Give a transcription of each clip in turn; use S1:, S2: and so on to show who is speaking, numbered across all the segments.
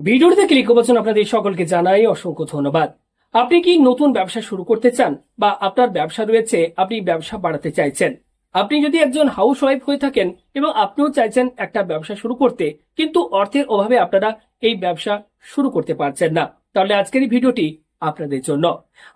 S1: ভিডিওতে ক্লিক করছেন আপনাদের সকলকে জানাই অসংখ্য ধন্যবাদ। আপনি কি নতুন ব্যবসা শুরু করতে চান বা আপনার ব্যবসা রয়েছে, আপনি ব্যবসা বাড়াতে চাইছেন? আপনি যদি একজন হাউস ওয়াইফ হয়ে থাকেন এবং আপনিও চাইছেন একটা ব্যবসা শুরু করতে, কিন্তু অর্থের অভাবে আপনারা এই ব্যবসা শুরু করতে পারছেন না, তাহলে আজকের এই ভিডিওটি আপনাদের জন্য।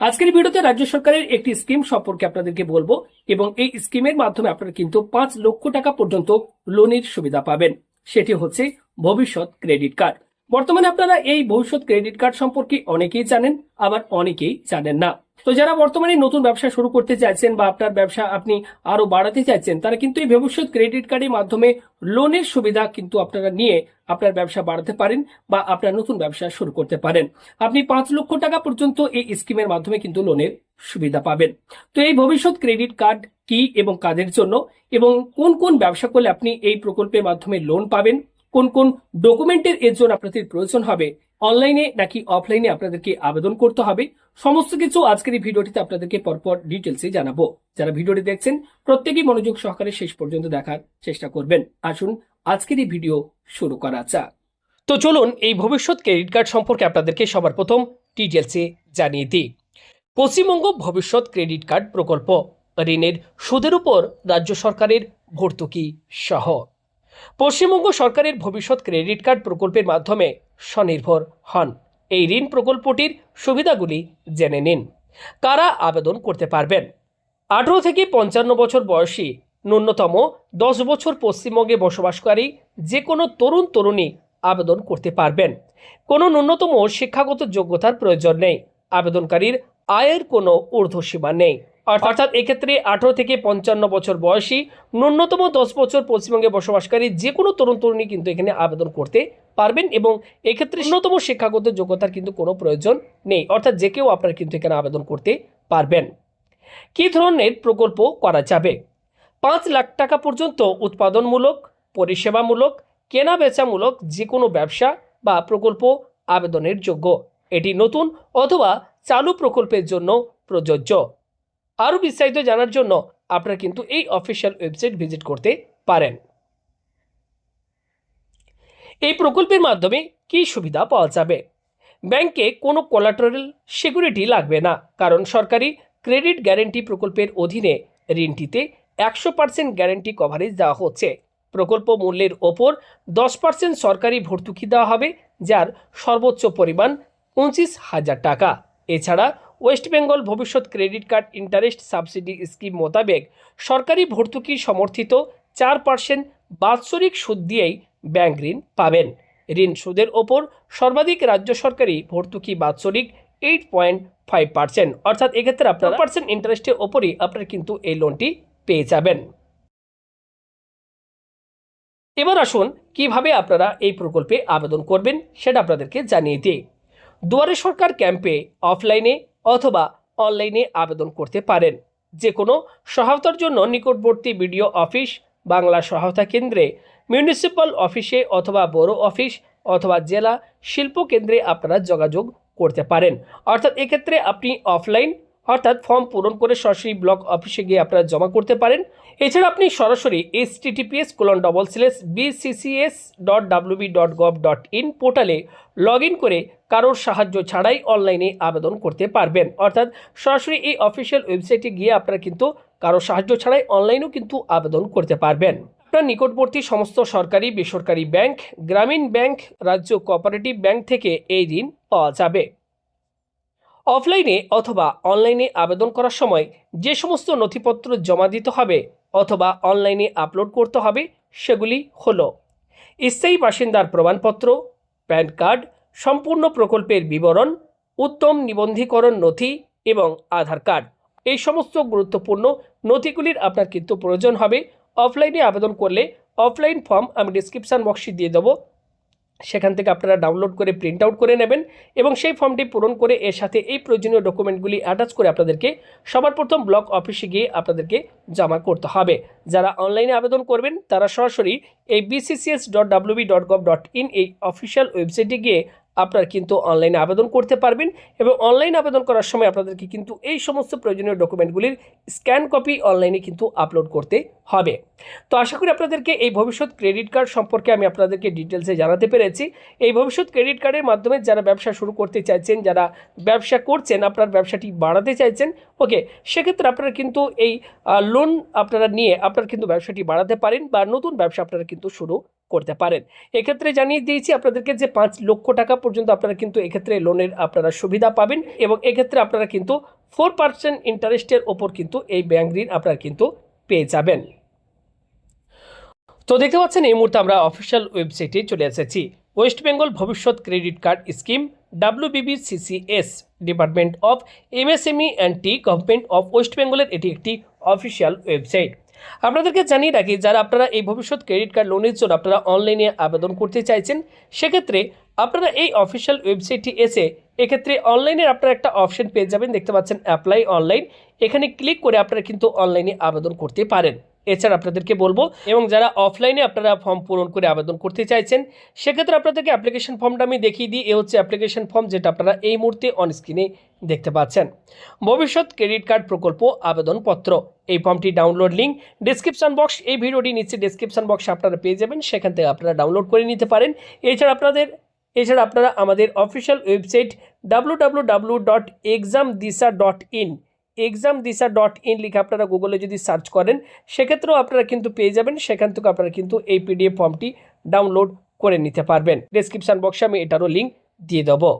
S1: আজকের ভিডিওতে রাজ্য সরকারের একটি স্কিম সম্পর্কে আপনাদেরকে বলব এবং এই স্কিমের মাধ্যমে আপনারা কিন্তু পাঁচ লক্ষ টাকা পর্যন্ত লোনের সুবিধা পাবেন। সেটি হচ্ছে ভবিষ্যৎ ক্রেডিট কার্ড বর্তমানে আপনারা এই ভবিষ্যৎ ক্রেডিট কার্ড সম্পর্কে অনেকেই জানেন, আবার অনেকেই জানেন না। তো যারা বর্তমানে নতুন ব্যবসা শুরু করতে চাইছেন বা আপনার ব্যবসা আপনি আরও বাড়াতে চাইছেন, তারা কিন্তু এই ভবিষ্যৎ ক্রেডিট কার্ডের মাধ্যমে লোনের সুবিধা কিন্তু আপনারা নিয়ে আপনার ব্যবসা বাড়াতে পারেন বা আপনার নতুন ব্যবসা শুরু করতে পারেন। আপনি পাঁচ লক্ষ টাকা পর্যন্ত এই স্কিমের মাধ্যমে কিন্তু লোনের সুবিধা পাবেন। তো এই ভবিষ্যৎ ক্রেডিট কার্ড কি এবং কাদের জন্য এবং কোন কোন ব্যবসা করলে আপনি এই প্রকল্পের মাধ্যমে লোন পাবেন? কোন কোন ডকুমেন্টের এর জন্য আপনাদের প্রয়োজন হবে? অনলাইনে নাকি অফলাইনে আপনাদেরকে আবেদন করতে হবে? সমস্ত কিছু আজকের এই ভিডিওটিতে আপনাদেরকে পরপর ডিটেলসে জানাব। যারা ভিডিওটি দেখছেন, প্রত্যেকেই মনোযোগ সহকারে শেষ পর্যন্ত দেখার চেষ্টা করবেন। আসুন, আজকের এই ভিডিও শুরু করা যাক। তো চলুন, এই ভবিষ্যৎ ক্রেডিট কার্ড সম্পর্কে আপনাদেরকে সবার প্রথম ডিটেলসে জানিয়ে দিই। পশ্চিমবঙ্গ ভবিষ্যৎ ক্রেডিট কার্ড প্রকল্প ঋণের সুদের উপর রাজ্য সরকারের ভর্তুকি সহ। পশ্চিমবঙ্গ সরকারের ভবিষ্যৎ ক্রেডিট কার্ড প্রকল্পের মাধ্যমে স্বনির্ভর হন। এই ঋণ প্রকল্পটির সুবিধাগুলি জেনে নিন। কারা আবেদন করতে পারবেন? আঠেরো থেকে পঞ্চান্ন বছর বয়সী, ন্যূনতম দশ বছর পশ্চিমবঙ্গে বসবাসকারী যে কোনো তরুণ তরুণী আবেদন করতে পারবেন। কোনো ন্যূনতম শিক্ষাগত যোগ্যতার প্রয়োজন নেই। আবেদনকারীর আয়ের কোনো ঊর্ধ্বসীমা নেই। অর্থাৎ এক্ষেত্রে আঠারো থেকে পঞ্চান্ন বছর বয়সী ন্যূনতম দশ বছর পশ্চিমবঙ্গে বসবাসকারী যে কোনো তরুণ তরুণী কিন্তু এখানে আবেদন করতে পারবেন এবং এক্ষেত্রে ন্যূনতম শিক্ষাগত যোগ্যতার কিন্তু কোনো প্রয়োজন নেই। অর্থাৎ যে কেউ আপনারা কিন্তু এখানে আবেদন করতে পারবেন। কী ধরনের প্রকল্প করা যাবে? পাঁচ লাখ টাকা পর্যন্ত উৎপাদনমূলক, পরিষেবামূলক কেনা বেচামূলক যে কোনো ব্যবসা বা প্রকল্প আবেদনের যোগ্য। এটি নতুন অথবা চালু প্রকল্পের জন্য প্রযোজ্য। আরও বিস্তারিত জানার জন্য আপনারা কিন্তু এই অফিসিয়াল ওয়েবসাইট ভিজিট করতে পারেন। এই প্রকল্পের মাধ্যমে কী সুবিধা পাওয়া যাবে? ব্যাংকে কোনো কোলাটোরাল সিকিউরিটি লাগবে না, কারণ সরকারি ক্রেডিট গ্যারেন্টি প্রকল্পের অধীনে ঋণটিতে একশো পার্সেন্ট গ্যারেন্টি কভারেজ দেওয়া হচ্ছে। প্রকল্প মূল্যের ওপর দশ পার্সেন্ট সরকারি ভর্তুকি দেওয়া হবে, যার সর্বোচ্চ পরিমাণ পঁচিশ হাজার টাকা। এছাড়া West Bengal Bhabishyat credit card interest subsidy scheme মোতাবেক সরকারি ভর্তুকি সমর্থিত চার পার্সেন্ট বাৎসরিক সুদ দিয়েই ব্যাংক ঋণ পাবেন। ঋণ সুদের ওপর সর্বাধিক রাজ্য সরকারি ভর্তুকি বাৎসরিক এইট পয়েন্ট ফাইভ পার্সেন্ট অর্থাৎ এক্ষেত্রে আপনার পার্সেন্ট ইন্টারেস্টের ওপরই আপনারা কিন্তু এই লোনটি পেয়ে যাবেন। এবার আসুন কীভাবে আপনারা এই প্রকল্পে আবেদন করবেন সেটা আপনাদেরকে জানিয়ে দিই। দুয়ারে সরকার ক্যাম্পে অফলাইনে অথবা অনলাইনে আবেদন করতে পারেন। যে কোনো সহায়তার জন্য নিকটবর্তী বিডিও অফিস, বাংলা সহায়তা কেন্দ্রে, মিউনিসিপ্যাল অফিসে অথবা বড় অফিস অথবা জেলা শিল্প কেন্দ্রে আপনারা যোগাযোগ করতে পারেন। অর্থাৎ এক্ষেত্রে আপনি অফলাইন অর্থাৎ ফর্ম পূরণ করে সরাসরি ব্লক অফিসে গিয়ে আপনারা জমা করতে পারেন। এছাড়া আপনি সরাসরি S TTPS colon double slash BCCS dot WB dot gov dot in পোর্টালে লগ ইন করে কারোর সাহায্য ছাড়াই অনলাইনে আবেদন করতে পারবেন। অর্থাৎ সরাসরি এই অফিসিয়াল ওয়েবসাইটে গিয়ে আপনারা কিন্তু কারোর সাহায্য ছাড়াই অনলাইনেও কিন্তু আবেদন করতে পারবেন। আপনার নিকটবর্তী সমস্ত সরকারি, বেসরকারি ব্যাংক, গ্রামীণ ব্যাংক, রাজ্য কোঅপারেটিভ ব্যাংক থেকে এই ঋণ পাওয়া যাবে। অফলাইনে অথবা অনলাইনে আবেদন করার সময় যে সমস্ত নথিপত্র জমা দিতে হবে অথবা অনলাইনে আপলোড করতে হবে, সেগুলি হল স্থায়ী বাসিন্দার প্রমাণপত্র, প্যান কার্ড, সম্পূর্ণ প্রকল্পের বিবরণ, উত্তম নিবন্ধীকরণ নথি এবং আধার কার্ড। এই সমস্ত গুরুত্বপূর্ণ নথিগুলির আপনার কিন্তু প্রয়োজন হবে। অফলাইনে আবেদন করলে অফলাইন ফর্ম আমি ডিসক্রিপশান বক্সে দিয়ে দেবো। সেখান থেকে আপনারা ডাউনলোড করে প্রিন্ট আউট করে নেবেন এবং সেই ফর্মটি পূরণ করে এর সাথে এই প্রয়োজনীয় ডকুমেন্টগুলি অ্যাটাচ করে আপনাদেরকে সবার প্রথম ব্লক অফিসে গিয়ে আপনাদেরকে জমা করতে হবে। যারা অনলাইনে আবেদন করবেন, তারা সরাসরি এই BCCS dot WB dot gov dot in এই অফিসিয়াল ওয়েবসাইটে গিয়ে আপনারা কিন্তু অনলাইনে আবেদন করতে পারবেন এবং অনলাইন আবেদন করার সময় আপনাদেরকে কিন্তু এই সমস্ত প্রয়োজনীয় ডকুমেন্টগুলির স্ক্যান কপি অনলাইনে কিন্তু আপলোড করতে হবে। তো আশা করি আপনাদেরকে এই ভবিষ্যৎ ক্রেডিট কার্ড সম্পর্কে আমি আপনাদেরকে ডিটেলসে জানাতে পেরেছি। এই ভবিষ্যৎ ক্রেডিট কার্ডের মাধ্যমে যারা ব্যবসা শুরু করতে চাইছেন, যারা ব্যবসা করছেন, আপনার ব্যবসাটি বাড়াতে চাইছেন ওকে সেক্ষেত্রে আপনারা কিন্তু এই লোন আপনারা নিয়ে আপনারা কিন্তু ব্যবসাটি বাড়াতে পারেন বা নতুন ব্যবসা আপনারা কিন্তু শুরু করতে পারেন। এক্ষেত্রে জানিয়ে দিয়েছি আপনাদেরকে যে পাঁচ লক্ষ টাকা পর্যন্ত আপনারা কিন্তু এক্ষেত্রে লোনের আপনারা সুবিধা পাবেন এবং এক্ষেত্রে আপনারা কিন্তু ফোর পার্সেন্ট ইন্টারেস্টের ওপর কিন্তু এই ব্যাংক ঋণ আপনারা কিন্তু পেয়ে যাবেন। তো দেখতে পাচ্ছেন এই মুহূর্তে আমরা অফিসিয়াল ওয়েবসাইটে চলে এসেছি। West Bengal Bhabishyat credit card scheme WBBCCS department of MSME and T government of West বেঙ্গলের এটি একটি অফিসিয়াল ওয়েবসাইট আপনাদেরকে জানিয়ে রাখি, যারা আপনারা এই ভবিষ্যৎ ক্রেডিট কার্ড লোনের জন্য আপনারা অনলাইনে আবেদন করতে চাইছেন, সেক্ষেত্রে আপনারা এই অফিসিয়াল ওয়েবসাইটটি এসে এক্ষেত্রে অনলাইনের আপনারা একটা অপশন পেয়ে যাবেন। দেখতে পাচ্ছেন অ্যাপ্লাই অনলাইন এখানে ক্লিক করে আপনারা কিন্তু অনলাইনে আবেদন করতে পারেন। এছাড়া আপনাদেরকে বলব, এবং যারা অফলাইনে আপনারা ফর্ম পূরণ করে আবেদন করতে চাইছেন, সেক্ষেত্রে আপনাদেরকে অ্যাপ্লিকেশন ফর্মটা আমি দেখিয়ে দিই। এ হচ্ছে অ্যাপ্লিকেশন ফর্ম যেটা আপনারা এই মুহূর্তে অন স্ক্রিনে দেখতে পাচ্ছেন। ভবিষ্যৎ ক্রেডিট কার্ড প্রকল্প আবেদনপত্র, এই ফর্মটি ডাউনলোড লিঙ্ক ডিসক্রিপশন বক্স এই ভিডিওটি নিচে ডিসক্রিপশন বক্সে আপনারা পেয়ে যাবেন, সেখান থেকে আপনারা ডাউনলোড করে নিতে পারেন। এছাড়া আপনাদের, এছাড়া আপনারা আমাদের official website W W W dot exam Disha dot in exam Disha dot in লিখে আপনারা গুগলে যদি সার্চ করেন, সেক্ষেত্রেও আপনারা কিন্তু পেয়ে যাবেন, সেখান থেকে আপনারা কিন্তু এই পিডিএফ ফর্মটি ডাউনলোড করে নিতে পারবেন। ডেসক্রিপশান বক্সে আমি এটারও লিঙ্ক দিয়ে দেবো।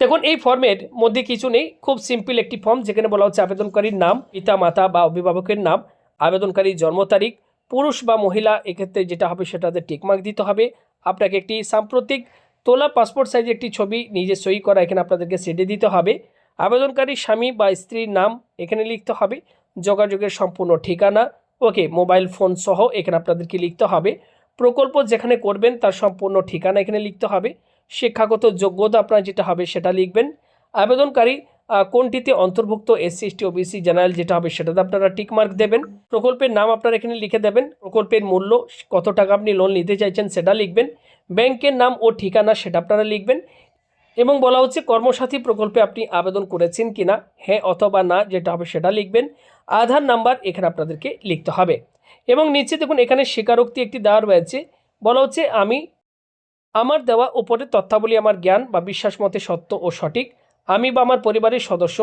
S1: দেখুন, এই ফর্মের মধ্যে কিছু নেই, খুব সিম্পল একটি ফর্ম যেখানে বলা হচ্ছে আবেদনকারীর নাম পিতা মাতা বা অভিভাবকের নাম, আবেদনকারীর জন্ম তারিখ, পুরুষ বা মহিলা, এক্ষেত্রে যেটা হবে সেটাতে টিকমার্ক দিতে হবে, আপনাকে একটি সাম্প্রতিক তোলা পাসপোর্ট সাইজের একটি ছবি নিজে সই করা এখানে আপনাদেরকে সেটে দিতে হবে। আবেদনকারী স্বামী বা স্ত্রীর নাম এখানে লিখতে হবে। যোগাযোগের সম্পূর্ণ ঠিকানা, ওকে, মোবাইল ফোন সহ এখানে আপনাদেরকে লিখতে হবে। প্রকল্প যেখানে করবেন তার সম্পূর্ণ ঠিকানা এখানে লিখতে হবে। শিক্ষাগত যোগ্যতা আপনার যেটা হবে সেটা লিখবেন। আবেদনকারী কোনটিতে অন্তর্ভুক্ত এসসি এসটি ওবিসি জেনারেল যেটা হবে সেটাতে আপনারা টিকমার্ক দেবেন। প্রকল্পের নাম আপনারা এখানে লিখে দেবেন। প্রকল্পের মূল্য, কত টাকা আপনি লোন নিতে চাইছেন সেটা লিখবেন। ব্যাংকের নাম ও ঠিকানা সেটা আপনারা লিখবেন। এবং বলা হচ্ছে কর্মসাথী প্রকল্পে আপনি আবেদন করেছেন কি না হ্যাঁ অথবা না, যেটা হবে সেটা লিখবেন। আধার নাম্বার এখানে আপনাদেরকে লিখতে হবে। এবং নিচে দেখুন, এখানে স্বীকারোক্তি একটি দেওয়া রয়েছে। বলা হচ্ছে, আমি, আমার দেওয়া উপরের তথ্যাবলী আমার জ্ঞান বা বিশ্বাস মতে সত্য ও সঠিক। আমি বা আমার পরিবারের সদস্য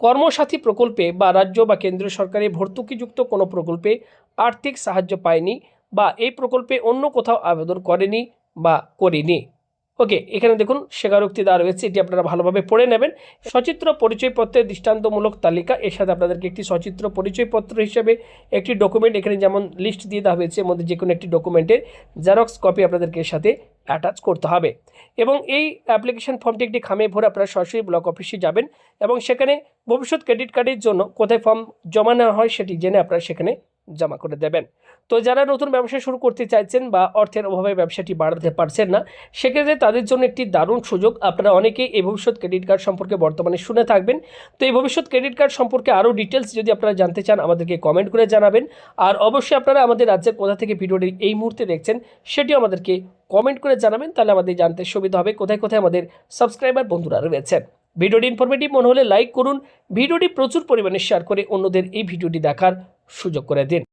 S1: কর্মসাথী প্রকল্পে বা রাজ্য বা কেন্দ্রীয় সরকারের ভর্তুকিযুক্ত কোনো প্রকল্পে আর্থিক সাহায্য পায়নি বা এই প্রকল্পে অন্য কোথাও আবেদন করেনি বা করিনি। ওকে, এখানে দেখুন, স্বীকারোক্তি দেওয়া রয়েছে, এটি আপনারা ভালোভাবে পড়ে নেবেন। সচিত্র পরিচয়পত্রের দৃষ্টান্তমূলক তালিকা, এর সাথে আপনাদেরকে একটি সচিত্র পরিচয়পত্র হিসেবে একটি ডকুমেন্ট এখানে যেমন লিস্ট দিয়ে দেওয়া হয়েছে মধ্যে যে কোনো একটি ডকুমেন্টের জেরক্স কপি আপনাদেরকে এর সাথে অ্যাটাচ করতে হবে। এবং এই অ্যাপ্লিকেশন ফর্মটি একটি খামে ভরে আপনারা সরাসরি ব্লক অফিসে যাবেন এবং সেখানে ভবিষ্যৎ ক্রেডিট কার্ডের জন্য কোথায় ফর্ম জমা নেওয়া হয় সেটি জেনে আপনারা সেখানে জমা করে দেবেন। তো যারা নতুন ব্যবসা শুরু করতে চাইছেন বা অর্থের অভাবে ব্যবসাটি বাড়াতে পারছেন না, সেক্ষেত্রে তাদের জন্য একটি দারুণ সুযোগ। আপনারা অনেকেই এই ভবিষ্যৎ ক্রেডিট কার্ড সম্পর্কে বর্তমানে শুনে থাকবেন। তো এই ভবিষ্যৎ ক্রেডিট কার্ড সম্পর্কে আরও ডিটেলস যদি আপনারা জানতে চান, আমাদেরকে কমেন্ট করে জানাবেন। আর অবশ্যই আপনারা আমাদের রাজ্যের কোথা থেকে ভিডিওটি এই মুহূর্তে দেখছেন, সেটিও আমাদেরকে কমেন্ট করে জানাবেন। তাহলে আমাদের জানতে সুবিধা হবে কোথায় কোথায় আমাদের সাবস্ক্রাইবার বন্ধুরা রয়েছেন ভিডিওটি ইনফরমেটিভ মনে হলে লাইক করুন। ভিডিওটি প্রচুর পরিমাণে শেয়ার করে অন্যদের এই ভিডিওটি দেখার সুযোগ করে দিন।